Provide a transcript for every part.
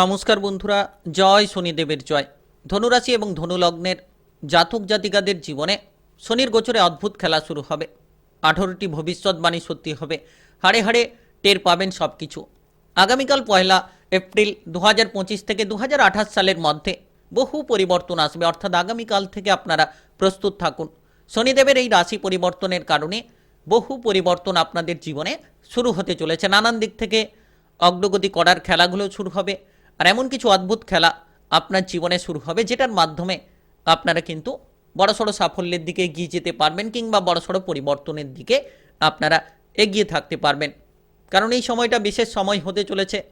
নমস্কার বন্ধুরা, জয় শনিদেবের জয়। ধনুরাশি এবং ধনুলগ্নের জাতক জাতিকাদের জীবনে শনির গোচরে অদ্ভুত খেলা শুরু হবে। আঠারোটি ভবিষ্যৎবাণী সত্যি হবে। হাড়ে হাড়ে টের পাবেন সব কিছু আগামীকাল পয়লা এপ্রিল দু হাজার পঁচিশ থেকে দু হাজার আঠাশ সালের মধ্যে বহু পরিবর্তন আসবে। অর্থাৎ আগামীকাল থেকে আপনারা প্রস্তুত থাকুন। শনিদেবের এই রাশি পরিবর্তনের কারণে বহু পরিবর্তন আপনাদের জীবনে শুরু হতে চলেছে। নানান দিক থেকে অগ্রগতি করার খেলাগুলো শুরু হবে। আর এমন কিছু অদ্ভুত খেলা আপনার জীবনে শুরু হবে, যেটার মাধ্যমে আপনারা কিন্তু বড়সড় সাফল্যের দিকে এগিয়ে যেতে পারবেন কিংবা বড়সড় পরিবর্তনের দিকে আপনারা এগিয়ে থাকতে পারবেন। কারণ এই সময়টা বিশেষ সময় হতে চলেছে।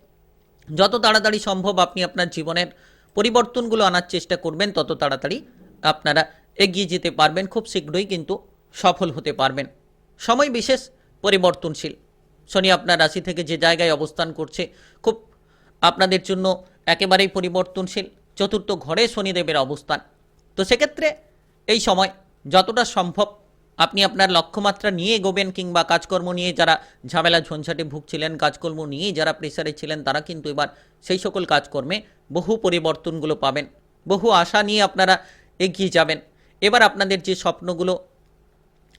যত তাড়াতাড়ি সম্ভব আপনি আপনার জীবনের পরিবর্তনগুলো আনার চেষ্টা করবেন, তত তাড়াতাড়ি আপনারা এগিয়ে যেতে পারবেন, খুব শীঘ্রই কিন্তু সফল হতে পারবেন। সময় বিশেষ পরিবর্তনশীল। শনি আপনার রাশি থেকে যে জায়গায় অবস্থান করছে, খুব আপনাদের জন্য একেবারেই পরিবর্তনশীল চতুর্থ ঘরে শনিদেবের অবস্থান। তো সেক্ষেত্রে এই সময় যতটা সম্ভব আপনি আপনার লক্ষ্যমাত্রা নিয়ে এগোবেন কিংবা কাজকর্ম নিয়ে যারা ঝামেলা ঝঞ্ঝাটে ভুগছিলেন, কাজকর্ম নিয়ে যারা প্রেসারে ছিলেন, তারা কিন্তু এবার সেই সকল কাজকর্মে বহু পরিবর্তনগুলো পাবেন। বহু আশা নিয়ে আপনারা এগিয়ে যাবেন। এবার আপনাদের যে স্বপ্নগুলো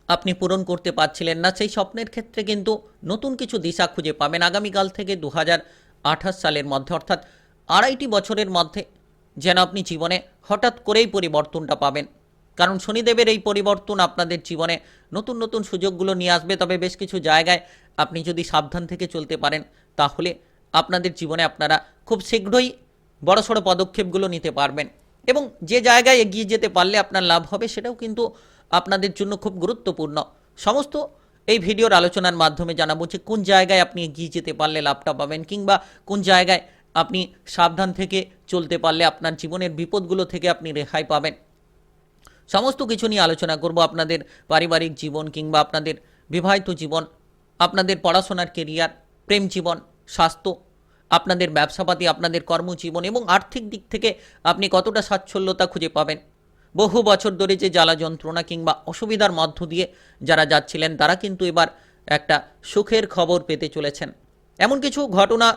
আপনি পূরণ করতে পারছিলেন না, সেই স্বপ্নের ক্ষেত্রে কিন্তু নতুন কিছু দিশা খুঁজে পাবেন। আগামীকাল থেকে দু হাজার আঠাশ সালের মধ্যে, অর্থাৎ আড়াইটি বছরের মধ্যে, যেন আপনি জীবনে হঠাৎ করেই পরিবর্তনটা পাবেন। কারণ শনিদেবের এই পরিবর্তন আপনাদের জীবনে নতুন নতুন সুযোগগুলো নিয়ে আসবে। তবে বেশ কিছু জায়গায় আপনি যদি সাবধান থেকে চলতে পারেন, তাহলে আপনাদের জীবনে আপনারা খুব শীঘ্রই বড়সড় পদক্ষেপগুলো নিতে পারবেন। এবং যে জায়গায় এগিয়ে যেতে পারলে আপনার লাভ হবে, সেটাও কিন্তু আপনাদের জন্য খুব গুরুত্বপূর্ণ। সমস্ত এই ভিডিওর আলোচনার মাধ্যমে জানাব যে কোন জায়গায় আপনি এগিয়ে যেতে পারলে লাভটা পাবেন কিংবা কোন জায়গায় আপনি সাবধান থেকে চলতে পারলে আপনার জীবনের বিপদগুলো থেকে আপনি রেহাই পাবেন। সমস্ত কিছু নিয়ে আলোচনা করব আপনাদের পারিবারিক জীবন কিংবা আপনাদের বিবাহিত জীবন, আপনাদের পড়াশোনার কেরিয়ার প্রেম জীবন, স্বাস্থ্য, আপনাদের ব্যবসাপাতি, আপনাদের কর্মজীবন এবং আর্থিক দিক থেকে আপনি কতটা স্বাচ্ছল্যতা খুঁজে পাবেন। বহু বছর ধরে যে জ্বালা যন্ত্রণা কিংবা অসুবিধার মধ্য দিয়ে যারা যাচ্ছিলেন, তারা কিন্তু এবার একটা সুখের খবর পেতে চলেছেন। এমন কিছু ঘটনা,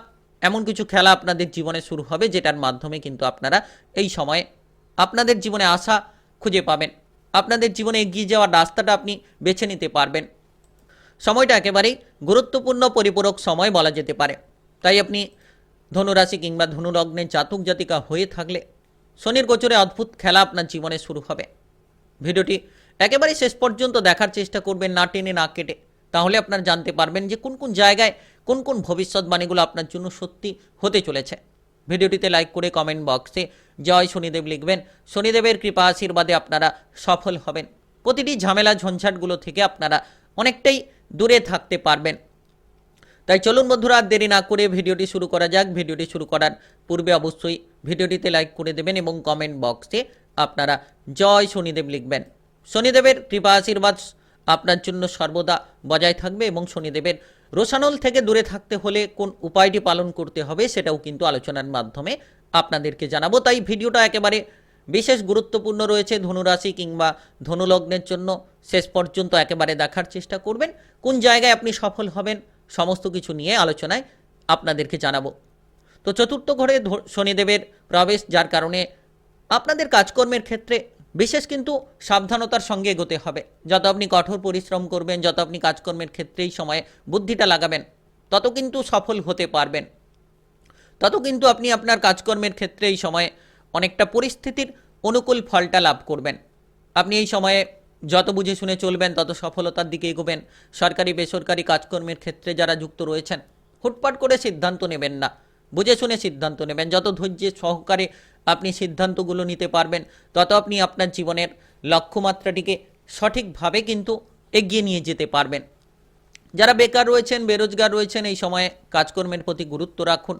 এমন কিছু খেলা আপনাদের জীবনে শুরু হবে, যেটার মাধ্যমে কিন্তু আপনারা এই সময়ে আপনাদের জীবনে আশা খুঁজে পাবেন। আপনাদের জীবনে এগিয়ে যাওয়ার রাস্তাটা আপনি বেছে নিতে পারবেন। সময়টা একেবারেই গুরুত্বপূর্ণ, পরিপূরক সময় বলা যেতে পারে। তাই আপনি ধনুরাশি কিংবা ধনুলগ্নের জাতক জাতিকা হয়ে থাকলে শনির গোচরে অদ্ভুত খেলা আপনার জীবনে শুরু হবে। ভিডিওটি একেবারে শেষ পর্যন্ত দেখার চেষ্টা করবেন না টেনে না কেটে। তাহলে আপনার জানতে পারবেন যে কোন কোন জায়গায় কোন কোন ভবিষ্যৎবাণীগুলো আপনার জন্য সত্যি হতে চলেছে। ভিডিওটিতে লাইক করে কমেন্ট বক্সে জয় শনিদেব লিখবেন। শনিদেবের কৃপা আশীর্বাদে আপনারা সফল হবেন। প্রতিটি ঝামেলা ঝঞ্ঝাটগুলো থেকে আপনারা অনেকটাই দূরে থাকতে পারবেন। তাই চলুন বন্ধুরা, আর দেরি না করে ভিডিওটি শুরু করা যাক। ভিডিওটি শুরু করার পূর্বে অবশ্যই ভিডিওটিতে লাইক করে দেবেন এবং কমেন্ট বক্সে আপনারা জয় শনিদেব লিখবেন। শনিদেবের কৃপা আশীর্বাদ আপনার জন্য সর্বদা বজায় থাকবে এবং শনিদেবের রোশানল থেকে দূরে থাকতে হলে কোন উপায়টি পালন করতে হবে সেটাও কিন্তু আলোচনার মাধ্যমে আপনাদেরকে জানাব। তাই ভিডিওটা একেবারে বিশেষ গুরুত্বপূর্ণ রয়েছে। ধনুরাশি কিংবা ধনুলগ্নের জন্য শেষ পর্যন্ত একেবারে দেখার চেষ্টা করবেন। কোন জায়গায় আপনি সফল হবেন সমস্ত কিছু নিয়ে আলোচনায় আপনাদেরকে জানাব। তো চতুর্থ ঘরে শনিদেবের প্রবেশ, যার কারণে আপনাদের কাজকর্মের ক্ষেত্রে বিশেষ কিন্তু সাবধানতার সঙ্গে এগোতে হবে। যত আপনি কঠোর পরিশ্রম করবেন, যত আপনি কাজকর্মের ক্ষেত্রেই সময়ে বুদ্ধিটা লাগাবেন, তত কিন্তু সফল হতে পারবেন। তত কিন্তু আপনি আপনার কাজকর্মের ক্ষেত্রে এই সময়ে অনেকটা পরিস্থিতির অনুকূল ফলটা লাভ করবেন। আপনি এই সময়ে যত বুঝে শুনে চলবেন, তত সফলতার দিকে এগোবেন। সরকারি, বেসরকারি কাজকর্মের ক্ষেত্রে যারা যুক্ত রয়েছেন, হুটপাট করে সিদ্ধান্ত নেবেন না। বুঝে শুনে সিদ্ধান্ত নেবেন। যত ধৈর্যের সহকারে আপনি সিদ্ধান্তগুলো নিতে পারবেন, তত আপনি আপনার জীবনের লক্ষ্যমাত্রাটিকে সঠিকভাবে কিন্তু এগিয়ে নিয়ে যেতে পারবেন। যারা বেকার রয়েছেন, বেরোজগার রয়েছেন, এই সময়ে কাজকর্মের প্রতি গুরুত্ব রাখুন।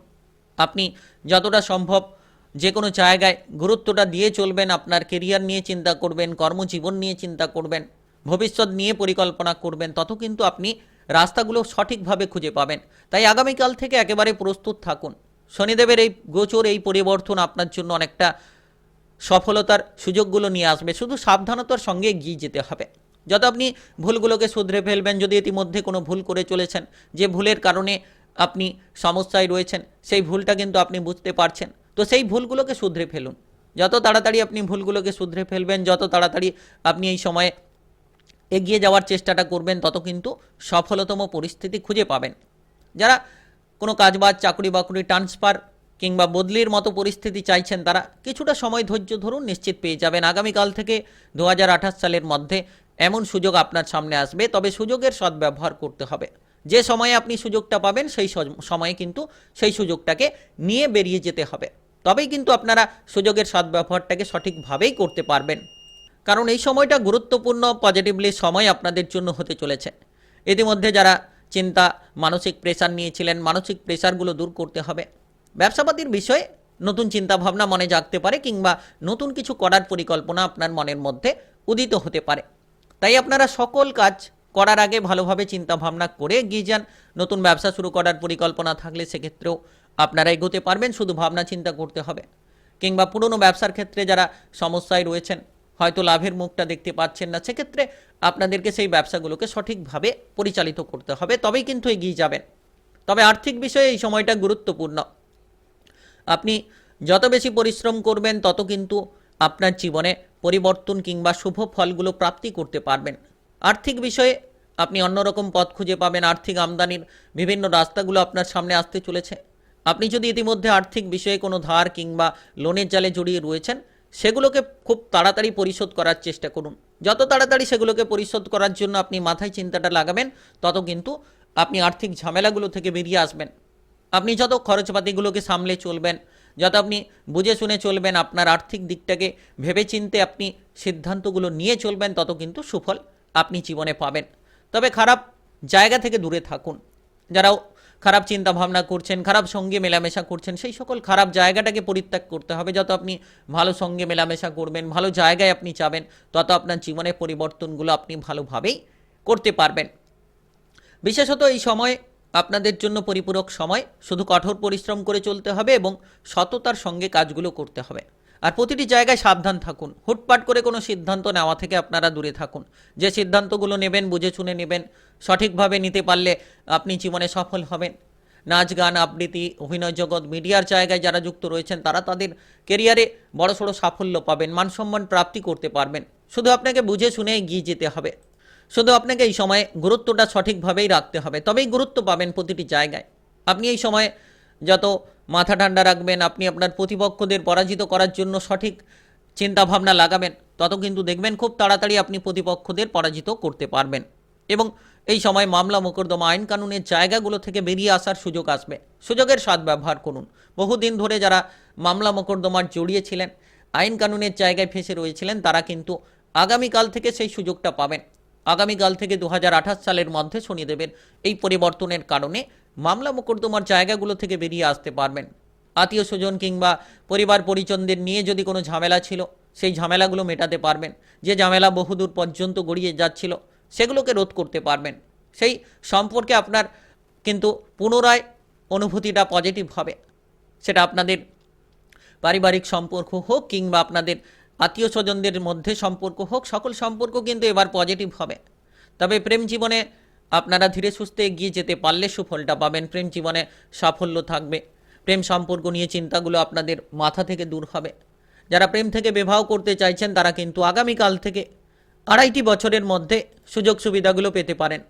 আপনি যতটা সম্ভব যে কোনো জায়গায় গুরুত্বটা দিয়ে চলবেন, আপনার কেরিয়ার নিয়ে চিন্তা করবেন, কর্মজীবন নিয়ে চিন্তা করবেন, ভবিষ্যৎ নিয়ে পরিকল্পনা করবেন, তত কিন্তু আপনি রাস্তাগুলো সঠিকভাবে খুঁজে পাবেন। তাই আগামীকাল থেকে একেবারে প্রস্তুত থাকুন। শনিদেবের এই গোচর, এই পরিবর্তন আপনার জন্য অনেকটা সফলতার সুযোগগুলো নিয়ে আসবে। শুধু সাবধানতার সঙ্গে এগিয়ে যেতে হবে। যত আপনি ভুলগুলোকে শুধরে ফেলবেন, যদি ইতিমধ্যে কোনো ভুল করে চলেছেন, যে ভুলের কারণে আপনি সমস্যায় রয়েছেন, সেই ভুলটা কিন্তু আপনি বুঝতে পারছেন। তো সেই ভুলগুলোকে শুধরে ফেলুন। যত তাড়াতাড়ি আপনি ভুলগুলোকে শুধরে ফেলবেন, যত তাড়াতাড়ি আপনি এই সময়ে এগিয়ে যাওয়ার চেষ্টাটা করবেন, তত কিন্তু সফলতম পরিস্থিতি খুঁজে পাবেন। যারা কোনো কাজবাজ, চাকরি বাকরি ট্রান্সফার কিংবা বদলির মতো পরিস্থিতি চাইছেন, তারা কিছুটা সময় ধৈর্য ধরুন, নিশ্চিত পেয়ে যাবেন। আগামীকাল থেকে দু হাজার আঠাশ সালের মধ্যে এমন সুযোগ আপনার সামনে আসবে, তবে সুযোগের সদ্ব্যবহার করতে হবে। যে সময়ে আপনি সুযোগটা পাবেন, সেই সময়ে কিন্তু সেই সুযোগটাকে নিয়ে বেরিয়ে যেতে হবে। তবেই কিন্তু আপনারা সুযোগের সদ্ব্যবহারটাকে সঠিকভাবেই করতে পারবেন। কারণ এই সময়টা গুরুত্বপূর্ণ পজিটিভলি সময় আপনাদের জন্য হতে চলেছে। ইতিমধ্যে যারা চিন্তা, মানসিক প্রেশার নিয়েছিলেন, মানসিক প্রেশারগুলো দূর করতে হবে। ব্যবসাপাতির বিষয়ে নতুন চিন্তাভাবনা মনে জাগতে পারে কিংবা নতুন কিছু করার পরিকল্পনা আপনার মনের মধ্যে উদিত হতে পারে। তাই আপনারা সকল কাজ করার আগে ভালোভাবে চিন্তাভাবনা করে এগিয়ে যান। নতুন ব্যবসা শুরু করার পরিকল্পনা থাকলে সেক্ষেত্রেও আপনারা এগোতে পারবেন, শুধু ভাবনা চিন্তা করতে হবে। কিংবা পুরনো ব্যবসার ক্ষেত্রে যারা সমস্যায় রয়েছেন, হয়তো লাভের মুখটা দেখতে পাচ্ছেন না, সেক্ষেত্রে আপনাদেরকে সেই ব্যবসাগুলোকে সঠিকভাবে পরিচালিত করতে হবে, তবেই কিন্তু এগিয়ে যাবেন। তবে আর্থিক বিষয়ে এই সময়টা গুরুত্বপূর্ণ। আপনি যত বেশি পরিশ্রম করবেন, তত কিন্তু আপনার জীবনে পরিবর্তন কিংবা শুভ ফলগুলো প্রাপ্তি করতে পারবেন। আর্থিক বিষয়ে আপনি অন্যরকম পথ খুঁজে পাবেন, আর্থিক আমদানির বিভিন্ন রাস্তাগুলো আপনার সামনে আসতে চলেছে। আপনি যদি ইতিমধ্যে আর্থিক বিষয়ে কোনো ধার কিংবা লোনের জালে জড়িয়ে রয়েছেন, সেগুলোকে খুব তাড়াতাড়ি পরিশোধ করার চেষ্টা করুন। যত তাড়াতাড়ি সেগুলোকে পরিশোধ করার জন্য আপনি মাথায় চিন্তাটা লাগাবেন, তত কিন্তু আপনি আর্থিক ঝামেলাগুলো থেকে বেরিয়ে আসবেন। আপনি যত খরচপাতিগুলোকে সামলে চলবেন, যত আপনি বুঝে শুনে চলবেন আপনার আর্থিক দিকটাকে ভেবেচিন্তে আপনি সিদ্ধান্তগুলো নিয়ে চলবেন, তত কিন্তু সুফল আপনি জীবনে পাবেন। তবে খারাপ জায়গা থেকে দূরে থাকুন। যারাও খারাপ চিন্তা ভাবনা করছেন, খারাপ সঙ্গে মেলামেশা করছেন, সেই সকল খারাপ জায়গাটাকে পরিত্যাগ করতে হবে। যত আপনি ভালো সঙ্গে মেলামেশা করবেন, ভালো জায়গায় আপনি যাবেন, তত আপনার জীবনের পরিবর্তনগুলো আপনি ভালোভাবেই করতে পারবেন। বিশেষত এই সময় আপনাদের জন্য পরিপূরক সময়, শুধু কঠোর পরিশ্রম করে চলতে হবে এবং সততার সঙ্গে কাজগুলো করতে হবে। আর প্রতিটি জায়গায় সাবধান থাকুন। হুটপাট করে কোনো সিদ্ধান্ত নেওয়া থেকে আপনারা দূরে থাকুন। যে সিদ্ধান্তগুলো নেবেন, বুঝে শুনে নেবেন, সঠিকভাবে নিতে পারলে আপনি জীবনে সফল হবেন। নাচ, গান, আবৃত্তি, অভিনয় জগৎ, মিডিয়ার জায়গায় যারা যুক্ত রয়েছেন, তারা তাদের কেরিয়ারে বড়সড় সাফল্য পাবেন, মানসম্মান প্রাপ্তি করতে পারবেন। শুধু আপনাকে বুঝে শুনে এগিয়ে যেতে হবে। শুধু আপনাকে এই সময়ে গুরুত্বটা সঠিকভাবেই রাখতে হবে। তবেই গুরুত্ব পাবেন প্রতিটি জায়গায়। আপনি এই সময়ে যত মাথা ঠান্ডা রাখবেন, আপনি আপনার প্রতিপক্ষদের পরাজিত করার জন্য সঠিক চিন্তাভাবনা লাগাবেন, তত কিন্তু দেখবেন খুব তাড়াতাড়ি আপনি প্রতিপক্ষদের পরাজিত করতে পারবেন। এবং এই সময় মামলা মোকদ্দমা আইন কানুনের জায়গাগুলো থেকে বেরিয়ে আসার সুযোগ আসবে। সুযোগের সদ্ব্যবহার করুন। বহুদিন ধরে যারা মামলা মোকদ্দমার জড়িয়েছিলেন আইন কানুনের জায়গায় ফেসে রয়েছিলেন, তারা কিন্তু আগামীকাল থেকে সেই সুযোগটা পাবেন। আগামীকাল থেকে দু হাজার আঠাশ সালের মধ্যে শনিদেবের এই পরিবর্তনের কারণে মামলা মোকদ্দমার জায়গাগুলো থেকে বেরিয়ে আসতে পারবেন। আত্মীয় স্বজন কিংবা পরিবার পরিজনদের নিয়ে যদি কোনো ঝামেলা ছিল, সেই ঝামেলাগুলো মেটাতে পারবেন। যে ঝামেলা বহুদূর পর্যন্ত গড়িয়ে যাচ্ছিল, সেগুলোকে রোধ করতে পারবেন। সেই সম্পর্কে আপনার কিন্তু পুনরায় অনুভূতিটা পজিটিভ হবে। সেটা আপনাদের পারিবারিক সম্পর্ক হোক কিংবা আপনাদের আত্মীয় স্বজনদের মধ্যে সম্পর্ক হোক, সকল সম্পর্ক কিন্তু এবার পজিটিভ হবে। তবে প্রেম জীবনে আপনারা ধীরে সুস্থে এগিয়ে যেতে পারলে সুফলটা পাবেন। প্রেম জীবনে সাফল্য থাকবে। প্রেম সম্পর্ক নিয়ে চিন্তাগুলো আপনাদের মাথা থেকে দূর হবে। যারা প্রেম থেকে বিবাহ করতে চাইছেন, তারা কিন্তু আগামীকাল থেকে আড়াইটি বছরের মধ্যে সুযোগ সুবিধাগুলো পেতে পারেন।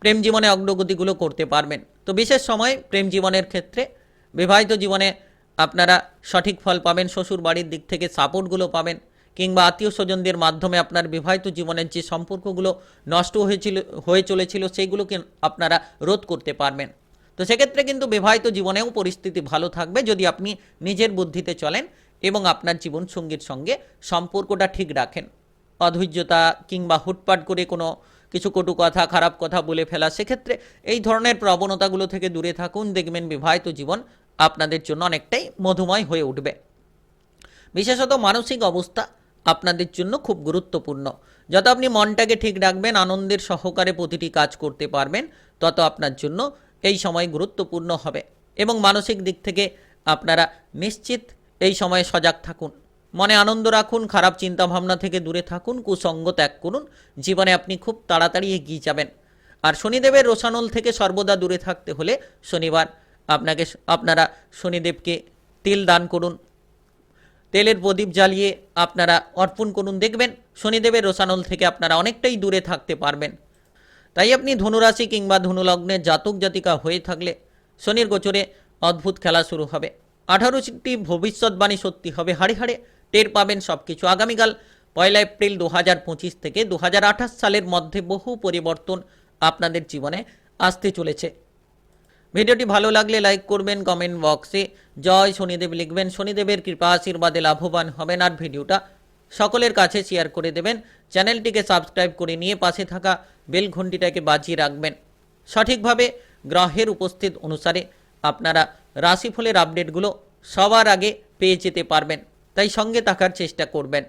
প্রেম জীবনে অগ্রগতিগুলো করতে পারবেন। তো বিশেষ সময় প্রেম জীবনের ক্ষেত্রে বিবাহিত জীবনে আপনারা সঠিক ফল পাবেন শ্বশুর বাড়ির দিক থেকে সাপোর্টগুলো পাবেন। কিংবা আত্মীয় স্বজনদের মাধ্যমে আপনার বিবাহিত জীবনের যে সম্পর্কগুলো নষ্ট হয়েছিল, হয়ে চলেছিল, সেইগুলোকে আপনারা রোধ করতে পারবেন। তো সেক্ষেত্রে কিন্তু বিবাহিত জীবনেও পরিস্থিতি ভালো থাকবে যদি আপনি নিজের বুদ্ধিতে চলেন এবং আপনার জীবন সঙ্গীর সঙ্গে সম্পর্কটা ঠিক রাখেন। অধৈর্যতা কিংবা হুটপাট করে কোনো কিছু কটু কথা, খারাপ কথা বলে ফেলা, সেক্ষেত্রে এই ধরনের প্রবণতাগুলো থেকে দূরে থাকুন। দেখবেন বিবাহিত জীবন আপনাদের জন্য অনেকটাই মধুময় হয়ে উঠবে। বিশেষত মানসিক অবস্থা আপনাদের জন্য খুব গুরুত্বপূর্ণ। যত আপনি মনটাকে ঠিক রাখবেন, আনন্দের সহকারে প্রতিটি কাজ করতে পারবেন, তত আপনার জন্য এই সময় গুরুত্বপূর্ণ হবে। এবং মানসিক দিক থেকে আপনারা নিশ্চিত এই সময়ে সজাগ থাকুন। মনে আনন্দ রাখুন, খারাপ চিন্তা ভাবনা থেকে দূরে থাকুন কুসঙ্গ ত্যাগ করুন। জীবনে আপনি খুব তাড়াতাড়ি এগিয়ে যাবেন। আর শনিদেবের রোশানল থেকে সর্বদা দূরে থাকতে হলে শনিবার আপনাকে আপনারা শনিদেবকে তিল দান করুন। তেলের প্রদীপ জ্বালিয়ে আপনারা অর্পণ করুন। দেখবেন শনিদেবের রোশানল থেকে আপনারা অনেকটাই দূরে থাকতে পারবেন। তাই আপনি ধনুরাশি কিংবা ধনুলগ্নের জাতক জাতিকা হয়ে থাকলে শনির গোচরে অদ্ভুত খেলা শুরু হবে। আঠারোটি ভবিষ্যৎবাণী সত্যি হবে, হাড়ে হাড়ে টের পাবেন সব কিছু আগামীকাল পয়লা এপ্রিল দু হাজার পঁচিশ থেকে দু হাজার আঠাশ সালের মধ্যে বহু পরিবর্তন আপনাদের জীবনে আসতে চলেছে। ভিডিওটি ভালো লাগলে লাইক করবেন কমেন্ট বক্সে জয় শনিদেব লিখবেন। শনিদেবের কৃপা আশীর্বাদে লাভবান হবেন আর ভিডিওটা সকলের কাছে শেয়ার করে দেবেন। চ্যানেলটিকে সাবস্ক্রাইব করে নিয়ে পাশে থাকা বেল ঘন্টিটাকে বাজিয়ে রাখবেন। সঠিকভাবে গ্রহের উপস্থিত অনুসারে আপনারা রাশিফলের আপডেটগুলো সবার আগে পেয়ে যেতে পারবেন। তাই সঙ্গে থাকার চেষ্টা করবেন।